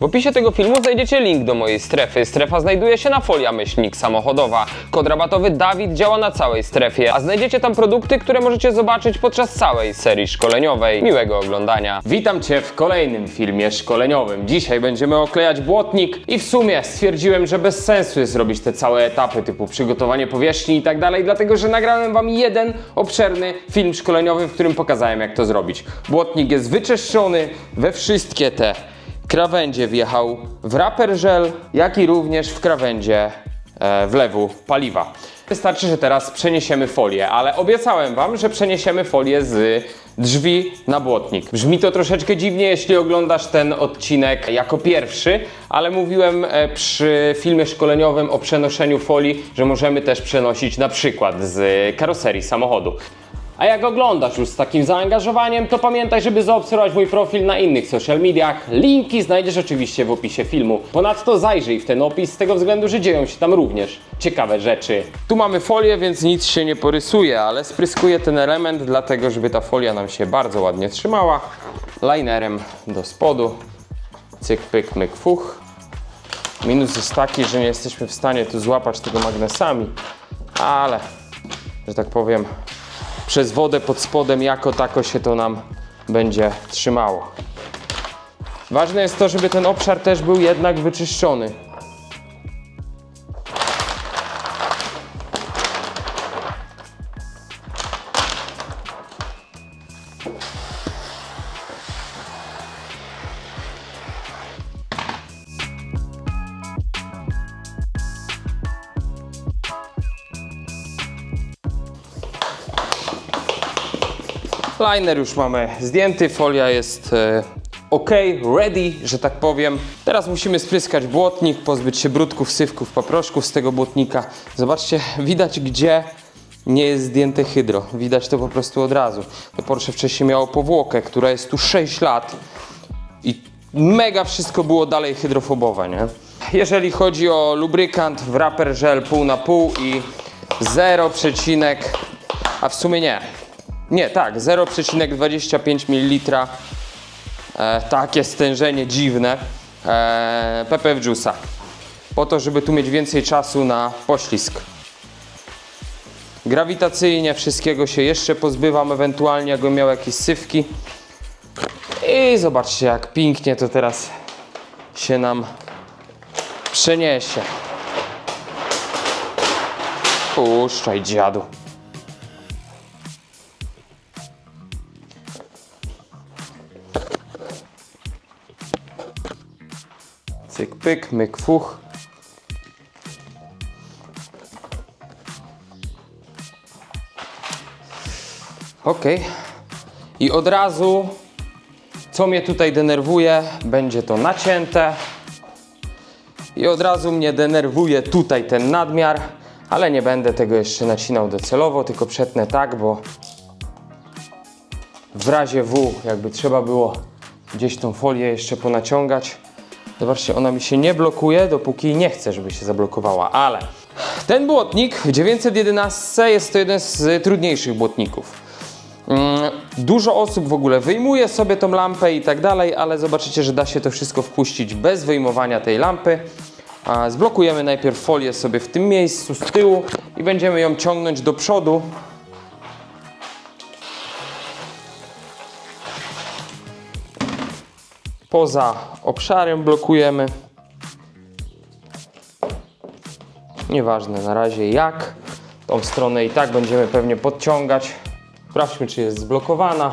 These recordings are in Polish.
W opisie tego filmu znajdziecie link do mojej strefy. Strefa znajduje się na folia myślnik samochodowa. Kod rabatowy Dawid działa na całej strefie, a znajdziecie tam produkty, które możecie zobaczyć podczas całej serii szkoleniowej. Miłego oglądania. Witam Cię w kolejnym filmie szkoleniowym. Dzisiaj będziemy oklejać błotnik i w sumie stwierdziłem, że bez sensu jest robić te całe etapy typu przygotowanie powierzchni i tak dalej, dlatego że nagrałem Wam jeden obszerny film szkoleniowy, w którym pokazałem jak to zrobić. Błotnik jest wyczyszczony we wszystkie te krawędzie wjechał w raper żel, jak i również w krawędzie e, wlewu paliwa. Wystarczy, że teraz przeniesiemy folię, ale obiecałem Wam, że przeniesiemy folię z drzwi na błotnik. Brzmi to troszeczkę dziwnie, jeśli oglądasz ten odcinek jako pierwszy, ale mówiłem e, przy filmie szkoleniowym o przenoszeniu folii, że możemy też przenosić na przykład z karoserii samochodu. A jak oglądasz już z takim zaangażowaniem, to pamiętaj, żeby zaobserwować mój profil na innych social mediach. Linki znajdziesz oczywiście w opisie filmu. Ponadto zajrzyj w ten opis z tego względu, że dzieją się tam również ciekawe rzeczy. Tu mamy folię, więc nic się nie porysuje, ale spryskuję ten element dlatego, żeby ta folia nam się bardzo ładnie trzymała. Linerem do spodu. Cyk, pyk, myk, fuch. Minus jest taki, że nie jesteśmy w stanie tu złapać tego magnesami, ale, że tak powiem, przez wodę pod spodem jako tako się to nam będzie trzymało. Ważne jest to, żeby ten obszar też był jednak wyczyszczony. Liner już mamy zdjęty, folia jest e, ok, ready, że tak powiem. Teraz musimy spryskać błotnik, pozbyć się brudków, sywków, paproszków z tego błotnika. Zobaczcie, widać gdzie nie jest zdjęte hydro. Widać to po prostu od razu. To Porsche wcześniej miało powłokę, która jest tu 6 lat i mega wszystko było dalej hydrofobowe, nie? Jeżeli chodzi o lubrykant, wrapper gel pół na pół i 0, a w sumie nie. Nie, tak, 0,25 ml. E, takie stężenie dziwne. E, PPF Juice'a. Po to, żeby tu mieć więcej czasu na poślizg. Grawitacyjnie wszystkiego się jeszcze pozbywam, ewentualnie jakbym miał jakieś sywki. I zobaczcie, jak pięknie to teraz się nam przeniesie. Puszczaj, dziadu. Cyk, pyk, myk, fuch. Ok. I od razu, co mnie tutaj denerwuje, będzie to nacięte. I od razu mnie denerwuje tutaj ten nadmiar, ale nie będę tego jeszcze nacinał docelowo, tylko przetnę tak, bo w razie W, jakby trzeba było gdzieś tą folię jeszcze ponaciągać. Zobaczcie, ona mi się nie blokuje, dopóki nie chcę, żeby się zablokowała, ale ten błotnik w 911 jest to jeden z trudniejszych błotników. Mm, Dużo osób w ogóle wyjmuje sobie tą lampę i tak dalej, ale zobaczycie, że da się to wszystko wpuścić bez wyjmowania tej lampy. Zblokujemy najpierw folię sobie w tym miejscu z tyłu i będziemy ją ciągnąć do przodu. Poza obszarem blokujemy. Nieważne na razie jak. Tą stronę i tak będziemy pewnie podciągać. Sprawdźmy, czy jest zblokowana.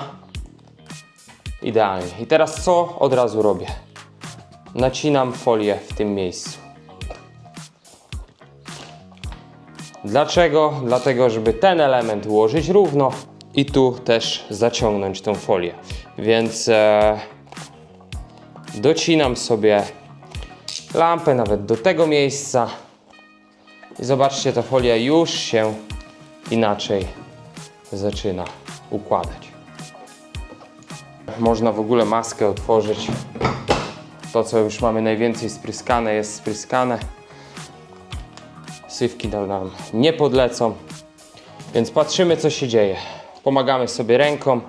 Idealnie. I teraz co od razu robię? Nacinam folię w tym miejscu. Dlaczego? Dlatego, żeby ten element ułożyć równo i tu też zaciągnąć tą folię. Więc e, docinam sobie lampę nawet do tego miejsca. I zobaczcie, ta folia już się inaczej zaczyna układać. Można w ogóle maskę otworzyć. To, co już mamy najwięcej spryskane, jest spryskane. Sywki nam- nie podlecą. Więc patrzymy, co się dzieje. Pomagamy sobie ręką.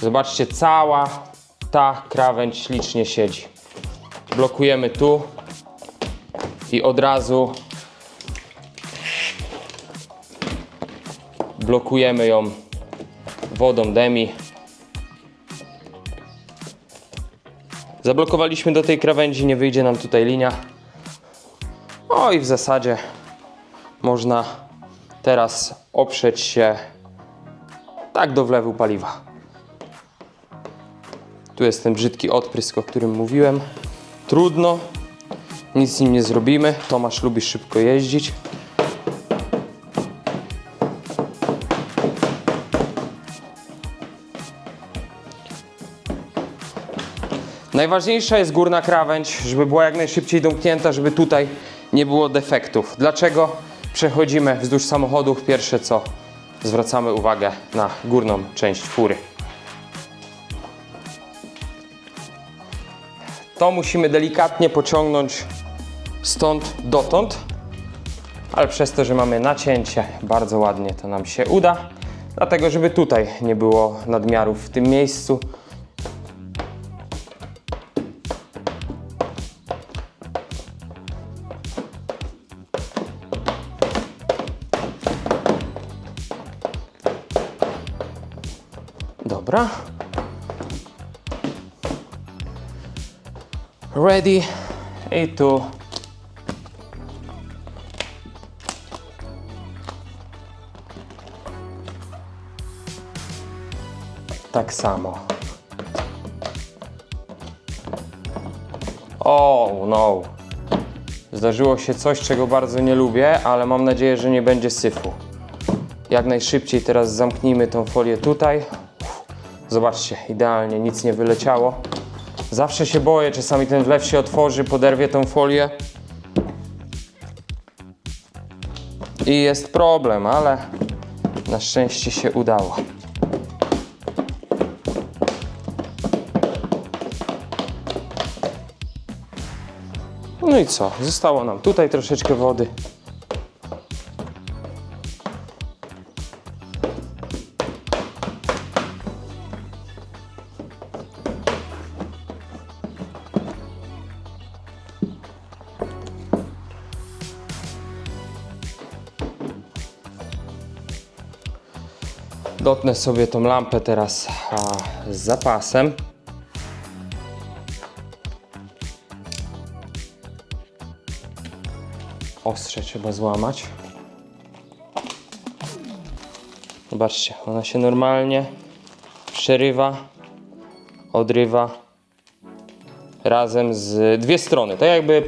Zobaczcie, cała ta krawędź ślicznie siedzi. Blokujemy tu i od razu blokujemy ją wodą demi. Zablokowaliśmy do tej krawędzi, nie wyjdzie nam tutaj linia. No i w zasadzie można teraz oprzeć się tak do wlewu paliwa. Tu jest ten brzydki odprysk, o którym mówiłem. Trudno, nic z nim nie zrobimy. Tomasz lubi szybko jeździć. Najważniejsza jest górna krawędź, żeby była jak najszybciej domknięta, żeby tutaj nie było defektów. Dlaczego? Przechodzimy wzdłuż samochodów. Pierwsze co, zwracamy uwagę na górną część fury. To musimy delikatnie pociągnąć stąd dotąd, ale przez to, że mamy nacięcie, bardzo ładnie to nam się uda. Dlatego, żeby tutaj nie było nadmiarów w tym miejscu, Dobra. Ready. I tu. Tak samo. O, no. Zdarzyło się coś, czego bardzo nie lubię, ale mam nadzieję, że nie będzie syfu. Jak najszybciej teraz zamknijmy tą folię tutaj. Zobaczcie, idealnie, nic nie wyleciało. Zawsze się boję, czasami ten wlew się otworzy, poderwie tą folię. I jest problem, ale na szczęście się udało. No i co? Zostało nam tutaj troszeczkę wody. Dotnę sobie tą lampę teraz a, z zapasem. Ostrze trzeba złamać. Zobaczcie, ona się normalnie przerywa, odrywa razem z dwie strony. Tak jakby,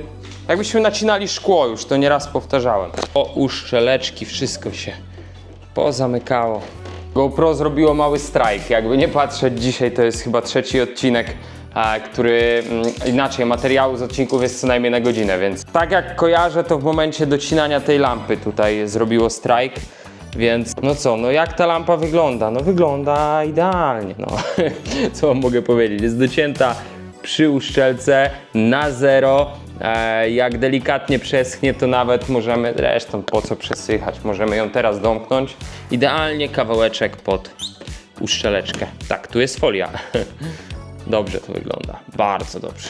jakbyśmy nacinali szkło już, to nieraz powtarzałem. O uszczeleczki, wszystko się pozamykało. GoPro zrobiło mały strajk. Jakby nie patrzeć, dzisiaj to jest chyba trzeci odcinek, który mm, inaczej materiału z odcinków jest co najmniej na godzinę, więc tak jak kojarzę, to w momencie docinania tej lampy tutaj zrobiło strajk. Więc no co, no jak ta lampa wygląda? No wygląda idealnie, no. Co wam mogę powiedzieć? Jest docięta przy uszczelce na zero. E, jak delikatnie przeschnie, to nawet możemy, zresztą po co przesychać, możemy ją teraz domknąć. Idealnie kawałeczek pod uszczeleczkę. Tak, tu jest folia. Dobrze to wygląda, bardzo dobrze.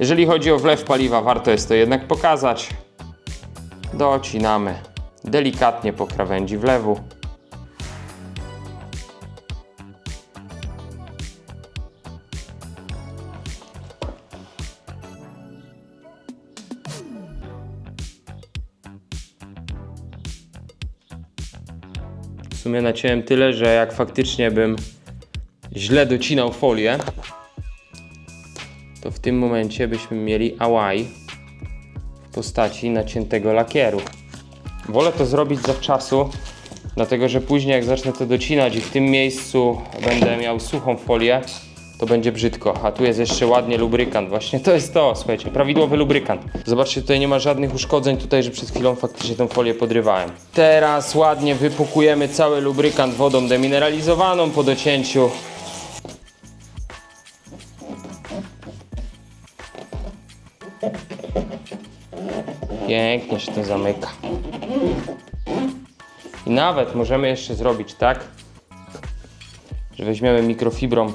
Jeżeli chodzi o wlew paliwa, warto jest to jednak pokazać. Docinamy delikatnie po krawędzi wlewu. Sumie naciąłem tyle, że jak faktycznie bym źle docinał folię, to w tym momencie byśmy mieli awaj w postaci naciętego lakieru. Wolę to zrobić zawczasu, dlatego że później jak zacznę to docinać i w tym miejscu będę miał suchą folię, to będzie brzydko. A tu jest jeszcze ładnie lubrykant. Właśnie to jest to, słuchajcie, prawidłowy lubrykant. Zobaczcie, tutaj nie ma żadnych uszkodzeń tutaj, że przed chwilą faktycznie tą folię podrywałem. Teraz ładnie wypukujemy cały lubrykant wodą demineralizowaną po docięciu. Pięknie się to zamyka. I nawet możemy jeszcze zrobić tak, że weźmiemy mikrofibrą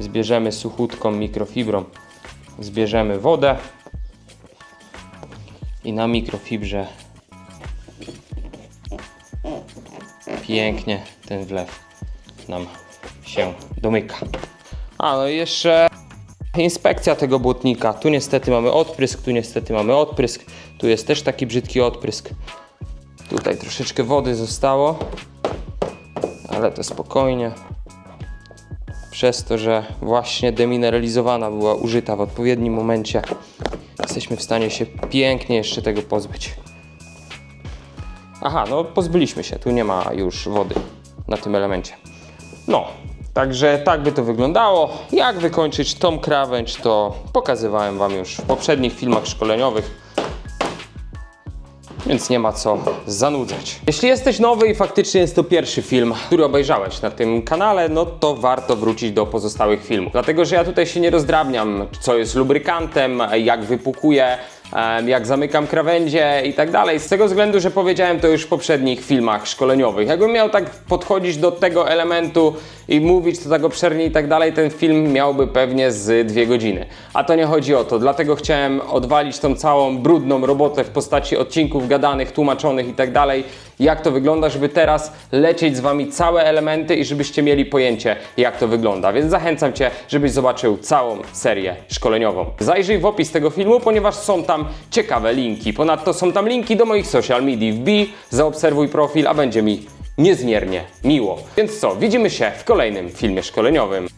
zbierzemy suchutką mikrofibrą, zbierzemy wodę i na mikrofibrze pięknie ten wlew nam się domyka. A no i jeszcze inspekcja tego błotnika. Tu niestety mamy odprysk, tu niestety mamy odprysk. Tu jest też taki brzydki odprysk. Tutaj troszeczkę wody zostało, ale to spokojnie. Przez to, że właśnie demineralizowana była użyta w odpowiednim momencie, jesteśmy w stanie się pięknie jeszcze tego pozbyć. Aha, no pozbyliśmy się, tu nie ma już wody na tym elemencie. No, także tak by to wyglądało. Jak wykończyć tą krawędź, to pokazywałem Wam już w poprzednich filmach szkoleniowych. Więc nie ma co zanudzać. Jeśli jesteś nowy i faktycznie jest to pierwszy film, który obejrzałeś na tym kanale, no to warto wrócić do pozostałych filmów. Dlatego, że ja tutaj się nie rozdrabniam, co jest lubrykantem, jak wypukuje, jak zamykam krawędzie i tak dalej. Z tego względu, że powiedziałem to już w poprzednich filmach szkoleniowych. Jakbym miał tak podchodzić do tego elementu i mówić to tak obszernie i tak dalej, ten film miałby pewnie z dwie godziny. A to nie chodzi o to, dlatego chciałem odwalić tą całą brudną robotę w postaci odcinków gadanych, tłumaczonych i tak dalej, jak to wygląda, żeby teraz lecieć z Wami całe elementy i żebyście mieli pojęcie, jak to wygląda. Więc zachęcam Cię, żebyś zobaczył całą serię szkoleniową. Zajrzyj w opis tego filmu, ponieważ są tam ciekawe linki. Ponadto są tam linki do moich social media. Wbij, zaobserwuj profil, a będzie mi niezmiernie miło. Więc co, widzimy się w kolejnym filmie szkoleniowym.